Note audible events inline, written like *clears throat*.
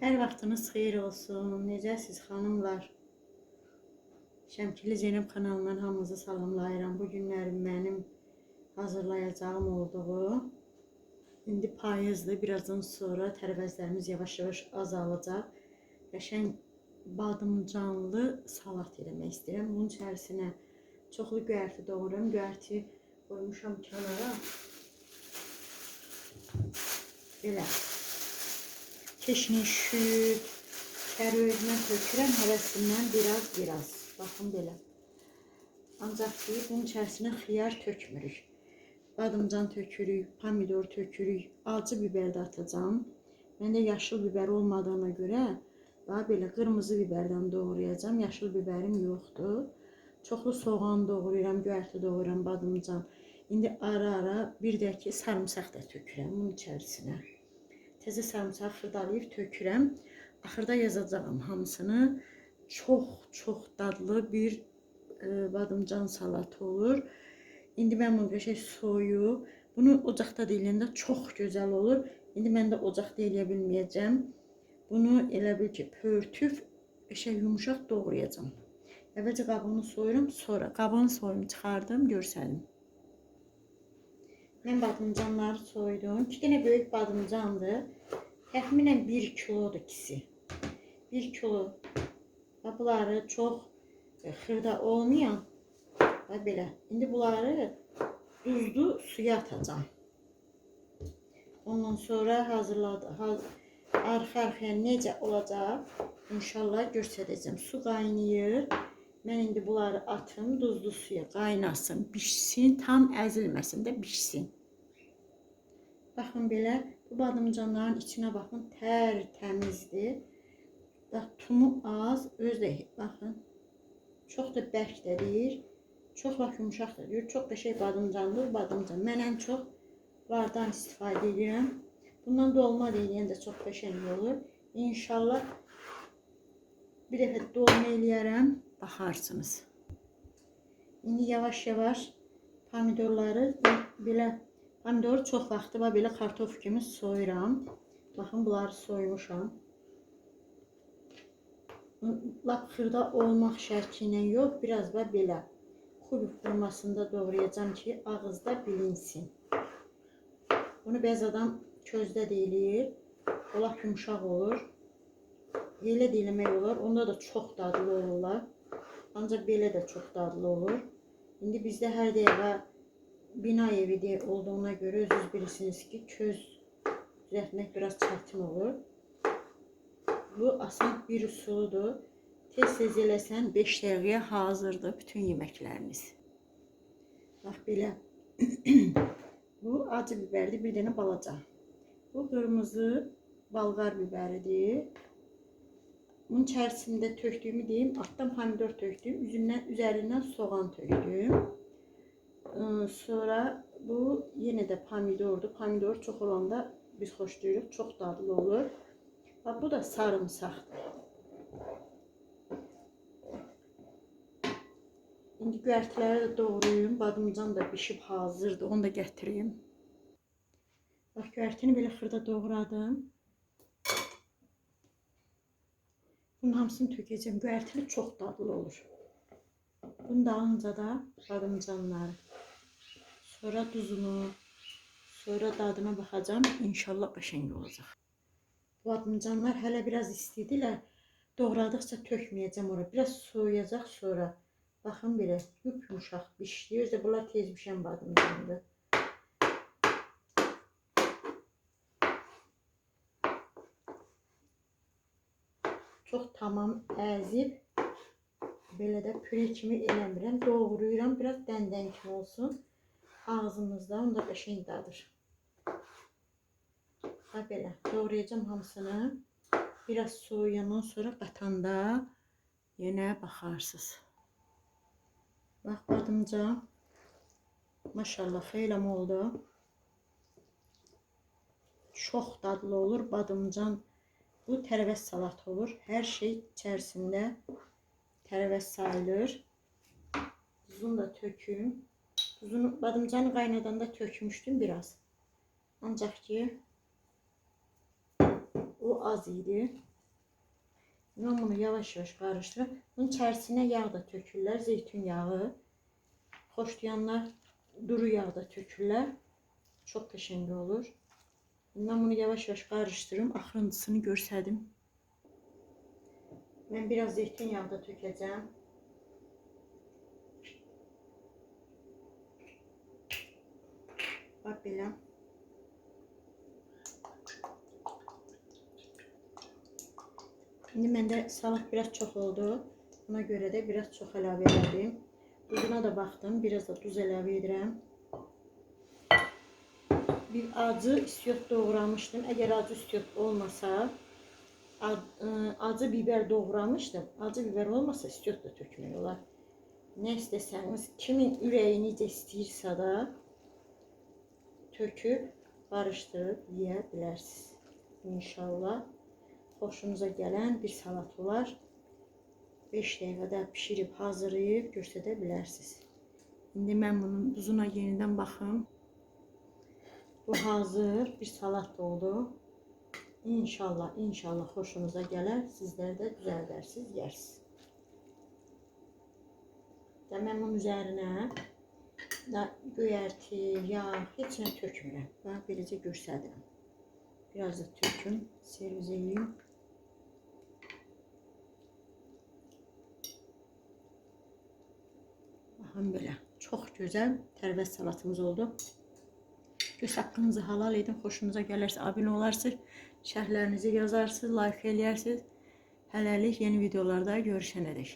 Hər vaxtınız xeyir olsun. Necəsiz xanımlar? Şəmkili Zeynəb kanalından hamınızı salamlayıram. Bu günlərim mənim hazırlayacağım olduğu. İndi payızdır. Birazdan sonra tərəvəzlərimiz yavaş-yavaş azalacaq. Qəşəng badımcanlı salat eləmək istəyirəm. Bunun içərisinə çoxlu göyərti doğruram. Göyərti qoymuşam kənara. Belə keşniş, süt, kər özünə tökürəm, həvəsindən biraz biraz. Baxın belə. Ancaq ki, bunun içərisinə xiyar tökmürük. Badımcan tökürük, pomidor tökürük, acı biber də atacağım. Məndə yaşıl biber olmadığına görə daha belə qırmızı biberdən doğrayacağım. Yaşıl biberim yoxdur. Çoxlu soğan doğrayıram, göyərti doğrayıram, badımcan. İndi ara-ara bir də ki, sarımsaq da tökürəm bunun içərisinə. Təzə sarımsağı xırdalayıb tökürəm. Axırda yazacağam hamısını. Çox, çox dadlı bir e, badımcan salatı olur. İndi mən bunu qəşəng soyub, bunu ocaqda deyəndə çox gözəl olur. İndi mən də ocaqda eləyə bilməyəcəm. Bunu elə bil ki, pörtüb qəşəng yumşaq doğrayacağam. Əvvəlcə qabığını soyuram, sonra qabığını soyum çıxardım, görsəlim. Mən badımcanları soydum. İki dənə böyük badımcandır. Təxminən 1 kilodur ikisi. 1 kilo. Və bunları çox e, xırda olmayan və belə. İndi bunları duzlu suya atacağım. Ondan sonra hazırladı. Haz arxa-arxaya necə olacaq? İnşallah göstərəcəm. Su qaynayır. Mən indi bunları atım duzlu suya qaynasın, bişsin, tam əzilməsin də bişsin. Baxın belə bu badımcanların içinə baxın, tər təmizdir. Bax tumu az, özü də baxın. Çox da bərk də deyir. Çox vaxt yumşaq da deyir. Çox da şey badımcandır, badımcan. Mən ən çox vardan istifadə edirəm. Bundan dolma da eləyən də çox qəşəng olur. İnşallah bir dəfə dolma eləyərəm, baxarsınız. İndi yavaş-yavaş pomidorları belə pomidoru çox vaxtı və belə kartof kimi soyuram. Baxın, bunları soymuşam. Lap xırda olmaq şərti yox, biraz da belə kubik formasında doğrayacağam ki, ağızda bilinsin. Bunu bəzi adam közdə deyilir. O lap yumşaq olur. Elə də eləmək olar. Onda da çox dadlı olurlar. Ancaq belə də çox dadlı olur. İndi bizdə hər dəqiqə bina evi de olduğuna göre özünüz bilirsiniz ki köz düzeltmek biraz çətin olur. Bu asan bir usuludur. Tez-tez eləsən 5 dəqiqəyə hazırdır bütün yeməkləriniz. Bax belə. *clears throat* Bu acı biberdir, bir dənə balaca. Bu qırmızı balqar biberidir. Bunun içərisində tökdüyümü deyim, altdan pomidor tökdüm, üzündən, üzərindən soğan tökdüm. Ee, Sonra bu yenə də pomidordur. Pomidor çox olanda biz xoşlayırıq, çox dadlı olur. Bax bu da sarımsaqdır. İndi göyərtiləri də doğrayım. Badımcan da bişib hazırdır. Onu da gətireyim. Bax göyərtini belə xırda doğradım. Bunun hamısını tökəcəm. Göyərtili çox dadlı olur. Bunu dalınca da badımcanları. Sonra duzunu, sonra dadına baxacağım. İnşallah qəşəng olacaq. Bu badımcanlar hələ biraz istidirlər. Doğradıqca tökməyəcəm ora. Biraz soyuyacaq sonra. Baxın belə bişdi. Özdə bunlar tez bişən badımcandır. Çox tamam əzib belə də püre kimi eləmirəm. Doğrayıram, biraz dəndən kimi olsun. Ağzımızda onda qəşəng dadır. Bax belə doğrayacağım hamısını. Biraz soğuyandan sonra qatanda yenə baxarsınız. Bax badımcan. Maşallah xeyləm oldu. Çox dadlı olur badımcan. Bu tərəvəz salatı olur. Hər şey içərisində tərəvəz sayılır. Tuzunu da töküm. Tuzunu badımcanı qaynadanda tökmüşdüm biraz. Ancaq ki O az idi. Ben bunu yavaş yavaş karıştırıp bunun içerisine yağ da tökürlər, zeytin yağı. Xoşlayanlar duru yağ da tökürlər. Çok qəşəng olur. Ben bunu yavaş yavaş karıştırırım. Axırıncısını görsədim. Ben biraz zeytin yağı da tökəcəm. Bax belə. İndi məndə salat biraz çox oldu. Buna görə də biraz çox əlavə elədim. Duzuna da baxdım. Biraz da duz əlavə edirəm. Bir acı istiot doğramışdım. Əgər acı istiot olmasa, ı, acı biber doğramışdım. Acı biber olmasa istiot da tökmək olar. Nə istəsəniz, kimin ürəyi necə istəyirsə də töküb, qarışdırıb yeyə bilərsiniz. İnşallah xoşunuza gələn bir salat olar. 5 dəqiqədə bişirib hazırlayıb göstərə bilərsiniz. İndi mən bunun duzuna yenidən baxım. Bu hazır bir salat oldu. İnşallah, inşallah xoşunuza gələr. Sizlər də düzəldərsiniz, yersiniz. Və mən bunun üzərinə da göyərti, yağ, heç nə tökmürəm. Bax, beləcə göstərirəm. Biraz da töküm, servis edeyim. Baxın belə. Çox gözəl salatımız oldu. Göz haqqınızı halal edin. Xoşunuza gəlirsə abunə olarsınız. Şərhlərinizi yazarsınız, like eləyərsiniz. Hələlik yeni videolarda görüşənədək.